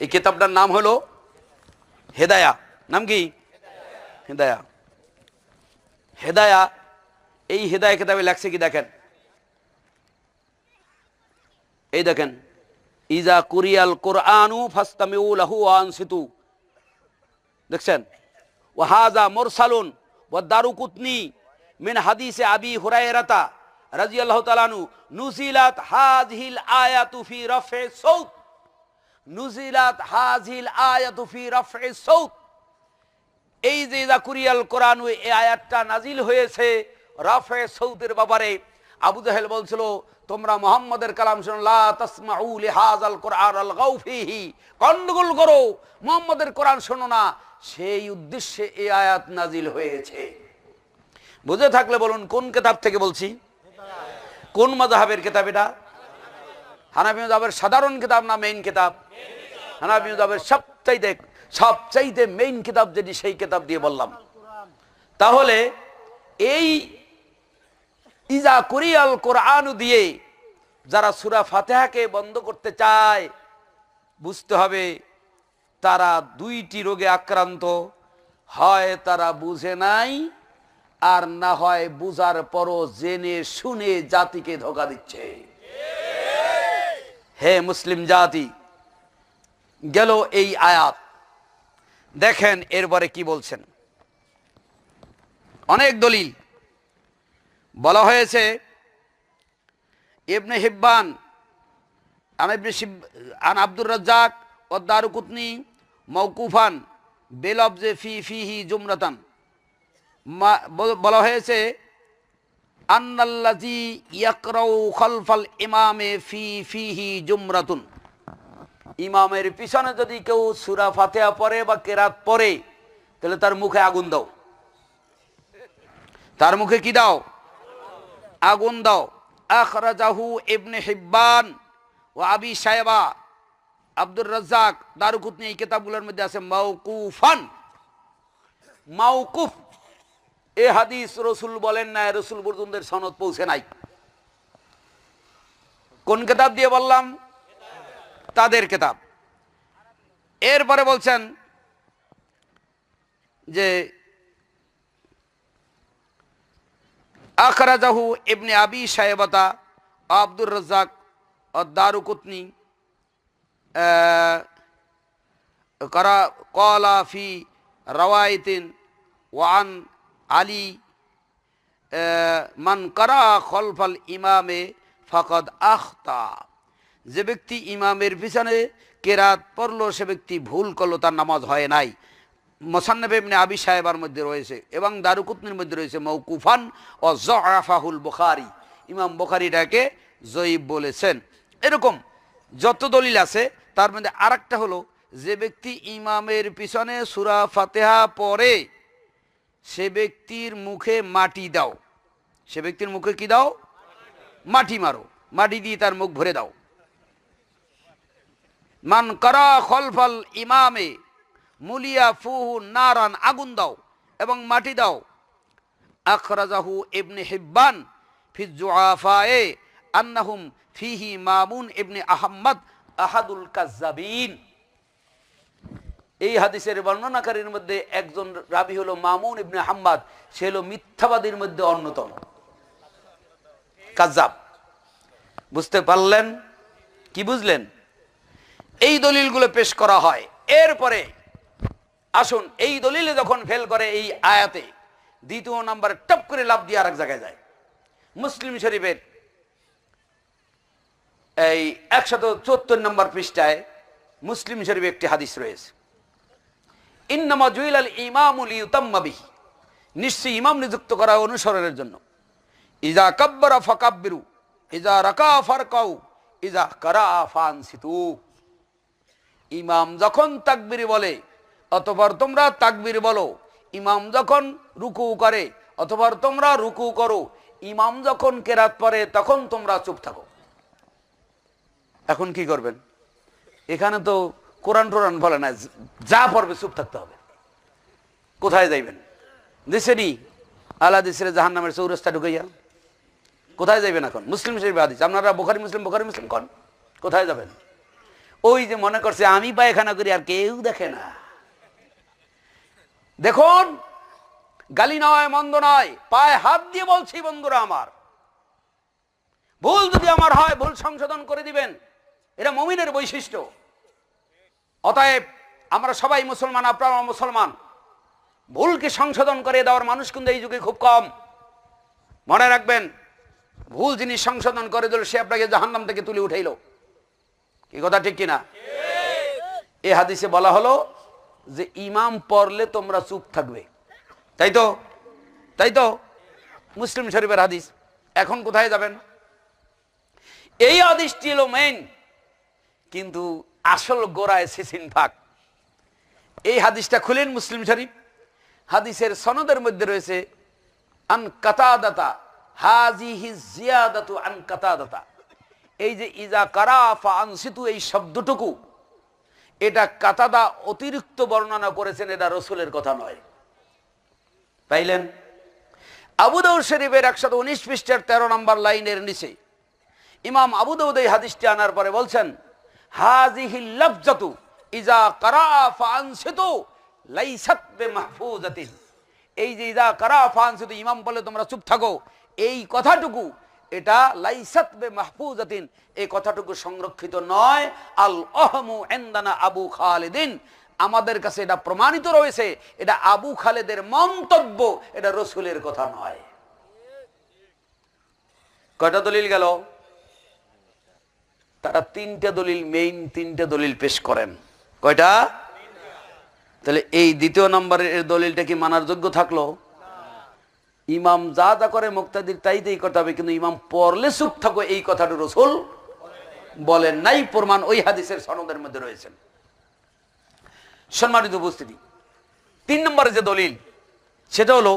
এই কিতাবটার নাম হলো হেদায়া নাম কি হেদায়া হেদায়া এই হেদায়া কিতাবে লেখছে কি দেখেন এই দেখেন ইজা কুরিয়াল কোরআনু ফাস্তামিউ লাহু আনসিতু দেখছেন ওয়াহাজা মোরসালুন ওয়াদারুকুতনি মিন হাদিসে আবি হুরায়রাতা রাদিয়াল্লাহু তাআলানু নুজিলাত হাযহিল আয়াতু ফি রাফে সাউত নুজিলাত হাযহিল আয়াতু ফি রাফে সাউত এই যে ইজা কুরিয়াল কোরআন এই আয়াতটা নাজিল হয়েছে রাফে সৌদের ব্যাপারে। আবু জাহেল বলছিল, তোমরা মোহাম্মদের কালাম শুনো, লা তাসমাউ লিহাজাল কোরআন আল গাউফিহি গন্ডগোল করো, মোহাম্মদের কোরআন শোনো না। সেই উদ্দেশ্যে এই আয়াত নাজিল হয়েছে। বুঝে থাকলে বলুন, কোন কিতাব থেকে বলছি? কোন মাযহাবের কিতাব এটা? হানাফি মাযহাবের সাধারণ কিতাব না মেইন কিতাব? হানাফি মাযহাবের সবচাইতে সবচাইতে মেইন কিতাব যেটি সেই কিতাব দিয়ে বললাম। তাহলে এই ইজা কুরিয়াল কোরআন দিয়ে যারা সুরা ফাতেহাকে বন্ধ করতে চায়, বুঝতে হবে তারা দুইটি রোগে আক্রান্ত। হয় তারা বুঝে নাই, আর না হয় বুঝার পরও জেনে শুনে জাতিকে ধোকা দিচ্ছে। হে মুসলিম জাতি, গেল এই আয়াত। দেখেন এরপরে কি বলছেন। অনেক দলিল। বলা হয়েছে, ইবনে হিব্বান, আন আব্দুর রাজ্জাক ও দারুকুতনি মৌকুফান বেলবজে ফি ফিহি জুমরাতান। বল- বলা হয়েছে আন্নাল্লাজি ইয়াকরাউ খলফাল ইমামে ফি ফিহি জুমরাতুন। ইমামের পিছনে যদি কেউ সুরা ফাতেহা পড়ে বা কেরাত পড়ে, তাহলে তার মুখে আগুন দাও। তার মুখে কি দাও? আগুন দাও। আখরাজাহু ইবনে হিব্বান ও আবি সাহেবা আব্দুর রাজ্জাক দারুকুতনি এই কিতাবগুলোর মধ্যে আছে মাউকুফান মাউকুফ এ হাদিস রসুল বলেন না রসুল বর্জনদের সনদ পৌঁছে নাই। কোন কিতাব দিয়ে বললাম? তাদের কিতাব। এরপরে বলছেন যে, আখরাজাহু ইবনে আবি সাহেবতা আব্দুর রাজ্জাক দারুকুতনি করা কলা ফি রওয়ায়তিন ওয়ান আলী মান করা খলফাল ইমামে ফকদ আখতা। যে ব্যক্তি ইমামের পিছনে কেরাত পড়ল, সে ব্যক্তি ভুল করল, তার নামাজ হয় নাই। মোসান্নব আবি সাহেবার মধ্যে রয়েছে এবং দারুকুতনির মধ্যে রয়েছে মৌকুফান ও জরাফাহুল বুখারি। ইমাম বুখারিটাকে জয়ীব বলেছেন। এরকম যত দলিল আছে, তার মধ্যে আরেকটা হলো, যে ব্যক্তি ইমামের পিছনে সুরা ফাতেহা পড়ে সে ব্যক্তির মুখে মাটি দাও। সে ব্যক্তির মুখে কি দাও? মাটি মারো। মাটি দিয়ে তার মুখ ভরে দাও। মান করা খলফল ইমামে মুলিয়া ফুহু নারান আগুন দাও এবং মাটি দাও। আখরাজাহু ইবনে হিব্বান ফি জুআফায়ে আন্নাহুম ফিহি মামুন ইবনে আহম্মদ আহাদুল কাজ্জাবিন। এই হাদিসের বর্ণনাকারীর মধ্যে একজন রাবি হলো মামুন ইবনে হাম্মাদ, সে হলো মিথ্যাবাদীর মধ্যে অন্যতম। কাজাব বুঝতে পারলেন? কি বুঝলেন? এই দলিলগুলো পেশ করা হয়। এরপরে আসুন, এই দলিলে যখন ফেল করে এই আয়াতে, দ্বিতীয় নাম্বার টপ করে লাভ দিয়ে আরেক জায়গায় যায়। মুসলিম শরীফের এই একশত চুয়াত্তর নম্বর পৃষ্ঠায় মুসলিম শরীফে একটি হাদিস রয়েছে। ইন্নামা জুইল আল ইমামুল ইউতাম্মাবিহি নিশ্চয়ই ইমাম নিযুক্ত করা অনুসরণের জন্য। ইজা কাব্বারা ফাকাব্বিরু, ইজা রাকা ফারকাউ, ইজা কারা ফানসিতু। ইমাম যখন তাকবির বলে, অতপর তোমরা তাকবির বলো। ইমাম যখন রুকু করে, অতপর তোমরা রুকু করো। ইমাম যখন কেরাত পড়ে, তখন তোমরা চুপ থাকো। এখন কি করবেন? এখানে তো কোরআন টোরান বলে না, যা পড়বে চুপ থাকতে হবে। কোথায় যাইবেন? দিছেনি আল্লাহ দিসরে জাহান নামের চৌরাস্তা ঢুকাইয়া কোথায় যাইবেন এখন? মুসলিম শরীফ হাদিস। আপনারা বোখারি, মুসলিম বোখারি, মুসলিম কন? কোথায় যাবেন? ওই যে মনে করছে, আমি পায়খানা করি আর কেউ দেখে না। দেখুন, গালি নয়, মন্দ নয়, পায়ে হাত দিয়ে বলছি বন্ধুরা আমার। ভুল যদি আমার হয়, ভুল সংশোধন করে দিবেন। এটা মমিনের বৈশিষ্ট্য। অতএব আমরা সবাই মুসলমান আপনারা মুসলমান। ভুলকে সংশোধন করে দেওয়ার মানুষ কিন্তু এই যুগে খুব কম। মনে রাখবেন, ভুল জিনিস সংশোধন করে দিল, সে আপনাকে জাহান্নাম থেকে তুলে উঠাইল। কি কথা, ঠিক কিনা? এ হাদিসে বলা হলো যে, ইমাম পড়লে তোমরা চুপ থাকবে। তাই তো? তাই তো? মুসলিম শরীফের হাদিস। এখন কোথায় যাবেন? এই হাদিসটি হলো মেইন কিন্তু আসল গোড়ায় সিসিন ফাঁক এই হাদিসটা খুলেন মুসলিম শরীফ। হাদিসের সনদের মধ্যে রয়েছে, আন কাতাদাতা, হাজিহি জিয়াদাতু আন কাতাদাতা। এই যে, ইজা কারাফা আনসিতু, এই শব্দটুকু, এটা কাতাদা অতিরিক্ত বর্ণনা করেছেন, এটা রসুলের কথা নয়। পাইলেন? আবুদাউদ শরীফের একশত উনিশ পৃষ্ঠার তেরো নম্বর লাইনের নিচে। ইমাম আবুদাউদ এই হাদিসটি আনার পরে বলছেন ইজা এই যে ইজা ইমাম তোমরা চুপ এই কথাটুকু, এটা লাইসাত বে এই কথাটুকু সংরক্ষিত নয়। আল এন্দানা আবু খালিদিন। আমাদের কাছে এটা প্রমাণিত রয়েছে, এটা আবু খালেদের মন্তব্য, এটা রসুলের কথা নয়। কয়টা দলিল গেল? তারা তিনটা দলিল মেইন তিনটা দলিল পেশ করেন। কয়টা? তাহলে এই দ্বিতীয় নম্বরের দলিলটা কি মানার যোগ্য থাকল? ইমাম যা যা করে মুক্তাদির তাই তাই করতে হবে, কিন্তু ইমাম পড়লে চুপ থাকো, এই কথাটা রসুল বলেন নাই, প্রমাণ ওই হাদিসের সনদের মধ্যে রয়েছেন সম্মানিত উপস্থিতি, তিন নম্বরে যে দলিল, সেটা হলো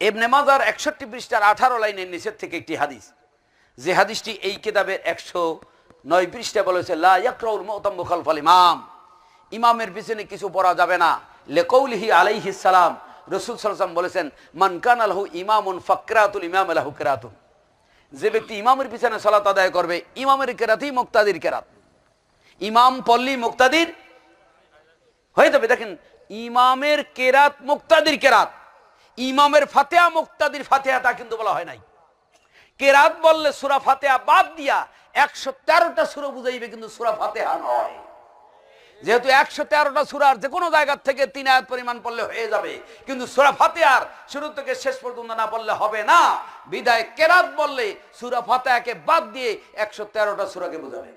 এবনে মাজার একষট্টি পৃষ্ঠার আঠারো লাইনের নিচের থেকে একটি হাদিস। যে হাদিসটি এই কিতাবের একশো নয় পৃষ্ঠা বলেছে ইমাম। ইমামের পিছনে কিছু পড়া যাবে না। লেকৌলিহি আলাইহিস সালাম, রসুল সাল্লাম বলেছেন, মান কান আলহু ইমামুন ফাকরাতুল ইমাম আলাহু কেরাতুন। যে ব্যক্তি ইমামের পিছনে সালাত আদায় করবে, ইমামের কেরাতই মুক্তাদির কেরাত। ইমাম পল্লী মুক্তাদির হয়ে যাবে। দেখেন, ইমামের কেরাত মুক্তাদির কেরাত, ইমামের ফাতেহা মুক্তাদির ফাতেহা তা কিন্তু বলা হয় নাই। কেরাত বললে সুরা ফাতেহা বাদ দিয়া একশো তেরোটা সুরা বুঝাইবে কিন্তু সুরা ফাতেহা নয়। যেহেতু একশো তেরোটা সুরার যে কোনো জায়গার থেকে তিন আয়াত পরিমাণ পড়লে হয়ে যাবে, কিন্তু সুরা ফাতেহার শুরু থেকে শেষ পর্যন্ত না পড়লে হবে না। বিদায় কেরাত বললে সুরা ফাতেহাকে বাদ দিয়ে একশো তেরোটা সুরাকে বোঝাবে।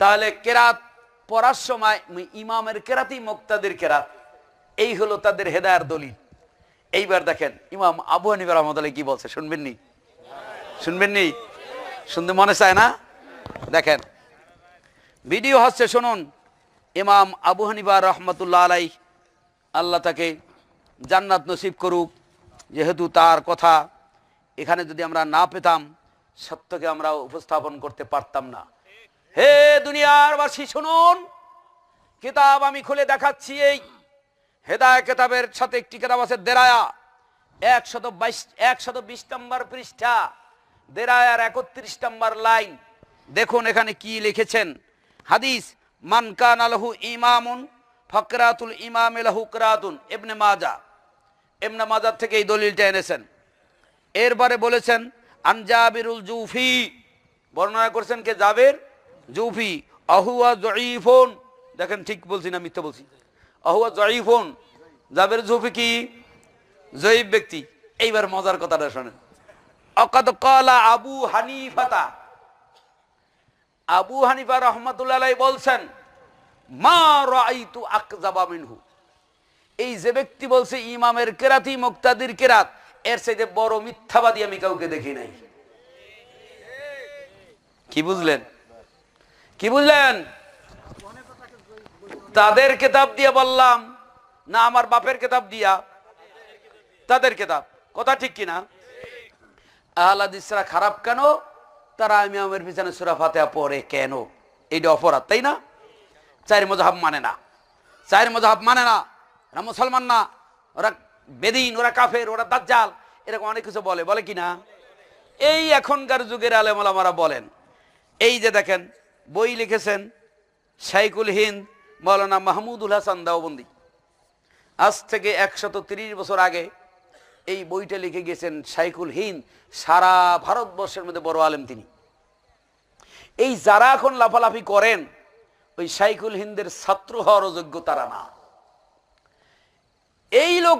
তাহলে কেরাত পড়ার সময় ইমামের কেরাতই মুক্তাদের কেরাত, এই হলো তাদের হেদায়ার দলিল। এইবার দেখেন, ইমাম আবু হানিফা রহমতুল্লাহ কি বলছে, শুনবেন নি? শুনবেন নি? শুনতে মনে চায় না? দেখেন, ভিডিও হচ্ছে, শুনুন, ইমাম আবু হানিফা রহমতুল্লাহ আলাই আল্লাহ তাকে জান্নাত নসিব করুক, যেহেতু তার কথা এখানে যদি আমরা না পেতাম, সত্যকে আমরা উপস্থাপন করতে পারতাম না। হে দুনিয়ার বাসী শুনুন, কিতাব আমি খুলে দেখাচ্ছি এই হেদায় কেতাবের সাথে একটি কেতাব আছে দেরায়া। একশত বাইশ, একশত বিশ নম্বর পৃষ্ঠা। দেরায়ার একত্রিশ নম্বর লাইন। দেখুন এখানে কি লিখেছেন। হাদিস মানকান আলহু ইমামুন, ফকরাতুল ইমাম লাহু করাতুন এবনে মাজা। এবনে মাজার থেকে এই দলিলটা এনেছেন। এরপরে বলেছেন আনজাবিরুল জুফি। বর্ণনা করছেন কে? জাবের জুফি। আহুয়া জয়ীফোন দেখেন ঠিক বলছি না মিথ্যা বলছি। আহুয়া জয়ীফোন জাবের জুফি কি? জয়ীব ব্যক্তি। এইবার মজার কথাটা শোনেন। অকত কলা আবু হানিফাতা। আবু হানিফা রহমতুল্লাহ বলছেন, মা রাইতু আকজাবা মিনহু। এই যে ব্যক্তি বলছে, ইমামের কেরাতি, মুক্তাদির কেরাত, এর সাথে বড় মিথ্যাবাদী আমি কাউকে দেখি নাই। কি বুঝলেন? কি বুঝলেন? তাদের কেতাব দিয়ে বললাম, না, আমার বাপের কেতাব দিয়া। তাদের কেতাব। কথা ঠিক কিনা? আহলাদিসরা খারাপ কেন? তারা আমি আমার পিছনে সুরা ফাতেহা পড়ে কেন? এইটা অপরাধ, তাই না? চার মজাহাব মানে না। চার মজাহাব মানে না। ওরা মুসলমান না, ওরা বেদিন, ওরা কাফের, ওরা দাজ্জাল, এরকম অনেক কিছু বলে। বলে কি না এই এখনকার যুগের আলেমারা বলেন, এই যে দেখেন, বই লিখেছেন শাইকুল হিন্দ মৌলানা মাহমুদুল হাসান দেওবন্দি। আজ থেকে একশত তিরিশ বছর আগে এই বইটা লিখে গেছেন শাইকুল হিন্দ, সারা ভারতবর্ষের মধ্যে বড় আলেম তিনি। এই যারা এখন লাফালাফি করেন, ওই শাইকুল হিন্দের ছাত্র হওয়ার যোগ্য তারা না। এই লোক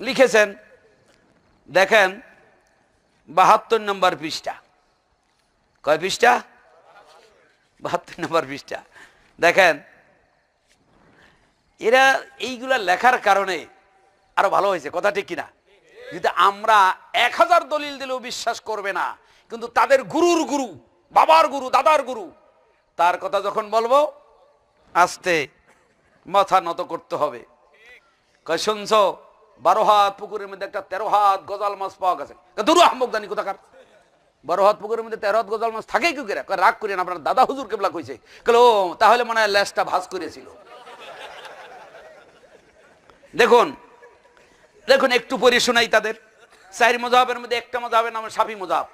লিখেছেন, দেখেন, বাহাত্তর নম্বর পৃষ্ঠা। কয় পৃষ্ঠা? বাহাত্তর নম্বর পৃষ্ঠা। দেখেন এরা এইগুলা লেখার কারণে আরও ভালো হয়েছে, কথা ঠিক কিনা? যদি আমরা এক হাজার দলিল দিলেও বিশ্বাস করবে না, কিন্তু তাদের গুরুর গুরু, বাবার গুরু, দাদার গুরু, তার কথা যখন বলব, আস্তে মাথা নত করতে হবে। শুনছ? বারো হাত পুকুরের মধ্যে একটা তেরো হাত গজাল মাছ পাওয়া গেছে। দুরু আহমক জানি কোথাকার? বারো হাত পুকুরের মধ্যে তেরো হাত গজাল মাছ থাকেই কি রাগ করেন আপনার দাদা হুজুর কেবলা কইছে। কেলো তাহলে মনে হয় ল্যাসটা ভাস করেছিল দেখুন দেখুন, একটু পড়ে শোনাই তাদের। চার মজাহের মধ্যে একটা মজাহের নাম সাফি মজাহ।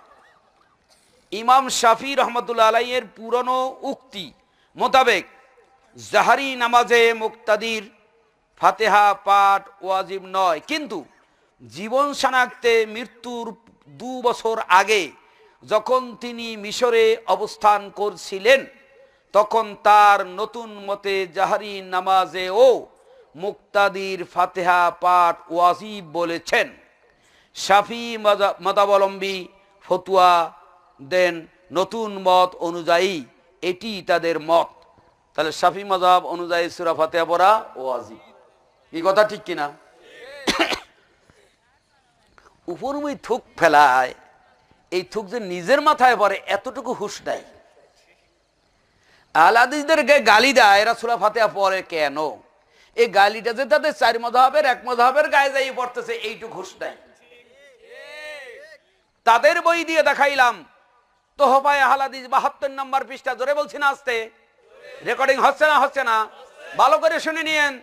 ইমাম শাফি রহমতুল্লা আলাইয়ের পুরনো উক্তি মোতাবেক জাহারি নামাজে মুক্তাদির ফাতেহা পাঠ ওয়াজিব নয়। কিন্তু জীবন শনাক্তে মৃত্যুর দু বছর আগে যখন তিনি মিশরে অবস্থান করছিলেন, তখন তার নতুন মতে জাহারি নামাজেও মুক্তাদির ফাতেহা পাঠ ওয়াজিব বলেছেন। মজা- মতাবলম্বী ফতুয়া দেন নতুন মত অনুযায়ী এটি তাদের মত। তাহলে শাফি মজাব অনুযায়ী সুরা ফাতেহা পড়া ওয়াজিব। এই কথা ঠিক কিনা? উপরমুই থুক ফেলায়, এই থুক যে নিজের মাথায় পড়ে এতটুকু হুশ নাই। আলাদিসদেরকে গালি দেয়, এরা সুরা ফাতেহা পড়ে কেন? এই গালিটা যে তাদের চার মধাবের এক মধাবের গায়ে যাই পড়তেছে এইটু ঘুষ নাই। তাদের বই দিয়ে দেখাইলাম, তোহফায় হালাদিস বাহাত্তর নম্বর পৃষ্ঠা, জোরে বলছি না আসতে। রেকর্ডিং হচ্ছে না হচ্ছে না। ভালো করে শুনে নিয়েন।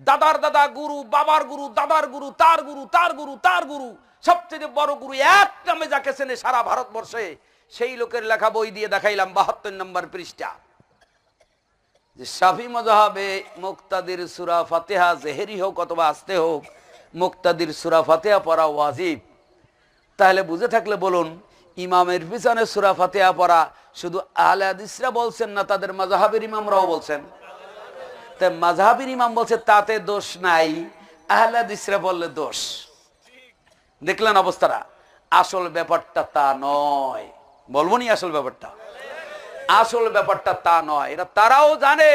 দাদার দাদা গুরু, বাবার গুরু, দাদার গুরু, তার গুরু তার গুরু তার গুরু। সবচেয়ে বড় গুরু এক নামে যাকে চেনে সারা ভারতবর্ষে সেই লোকের লেখা বই দিয়ে দেখাইলাম বাহাত্তর নম্বর পৃষ্ঠা। যে শাফি মজাহাবে মুক্তাদির সুরা ফাতেহা জেহেরি হোক অথবা আসতে হোক, মুক্তাদির সুরা ফাতেহা পড়া ওয়াজিব। তাহলে বুঝে থাকলে বলুন, ইমামের পিছনে সুরা ফাতেহা পড়া শুধু আহলে হাদিসরা বলছেন না, তাদের মাজাহাবের ইমামরাও বলছেন? তাই মাজাহাবের ইমাম বলছে, তাতে দোষ নাই, আহলে হাদিসরা বললে দোষ। দেখলেন অবস্থাটা? আসল ব্যাপারটা তা নয়। বলব নি আসল ব্যাপারটা? আসল ব্যাপারটা তা নয়। এটা তারাও জানে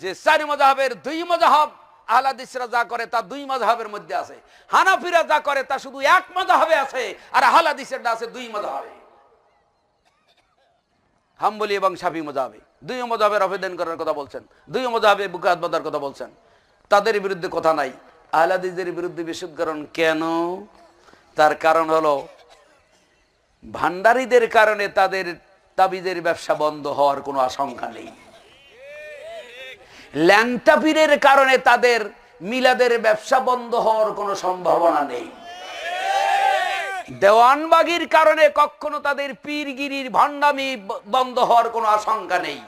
যে চারি মজাহের দুই মজাহাব আহলাদিসরা যা করে তা দুই মজাহের মধ্যে আছে। হানাফিরা যা করে তা শুধু এক মজাহাবে আছে আর আহলাদিসের আছে দুই মজাহাবে। হাম্বলি এবং সাফি মজাহাবে। দুই মজাহের আবেদন করার কথা বলছেন, দুই মজাহাবে বুকাত বাদার কথা বলছেন। তাদের বিরুদ্ধে কথা নাই। আহলাদিসদের বিরুদ্ধে বিশুদ্ধকরণ কেন? তার কারণ হলো ভান্ডারীদের কারণে তাদের তাবিজের ব্যবসা বন্ধ হওয়ার কোনো আশঙ্কা নেই। ল্যাংটা পীরের কারণে তাদের মিলাদের ব্যবসা বন্ধ হওয়ার কোনো সম্ভাবনা নেই। দেওয়ানবাগির কারণে কখনো তাদের পীরগিরির ভণ্ডামি বন্ধ হওয়ার কোনো আশঙ্কা নেই।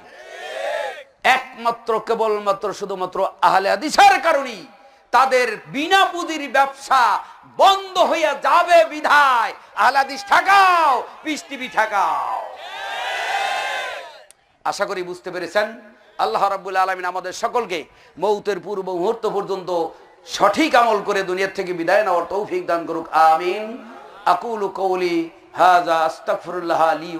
একমাত্র, কেবলমাত্র, শুধুমাত্র আহলে আদিসার কারণেই তাদের বিনা পুঁজির ব্যবসা বন্ধ হইয়া যাবে বিধায়। আহলে হাদিস ঠাকাও, পিস ঠাকাও। আশা করি বুঝতে পেরেছেন। আল্লাহ রাবুল আলমিন আমাদের সকলকে মৌতের পূর্ব মুহূর্ত পর্যন্ত সঠিক আমল করে দুনিয়ার থেকে বিদায় নেওয়ার তৌফিক দান করুক। আমিন। আকুল কৌলি হাজা আস্তফরুল্লাহ আলী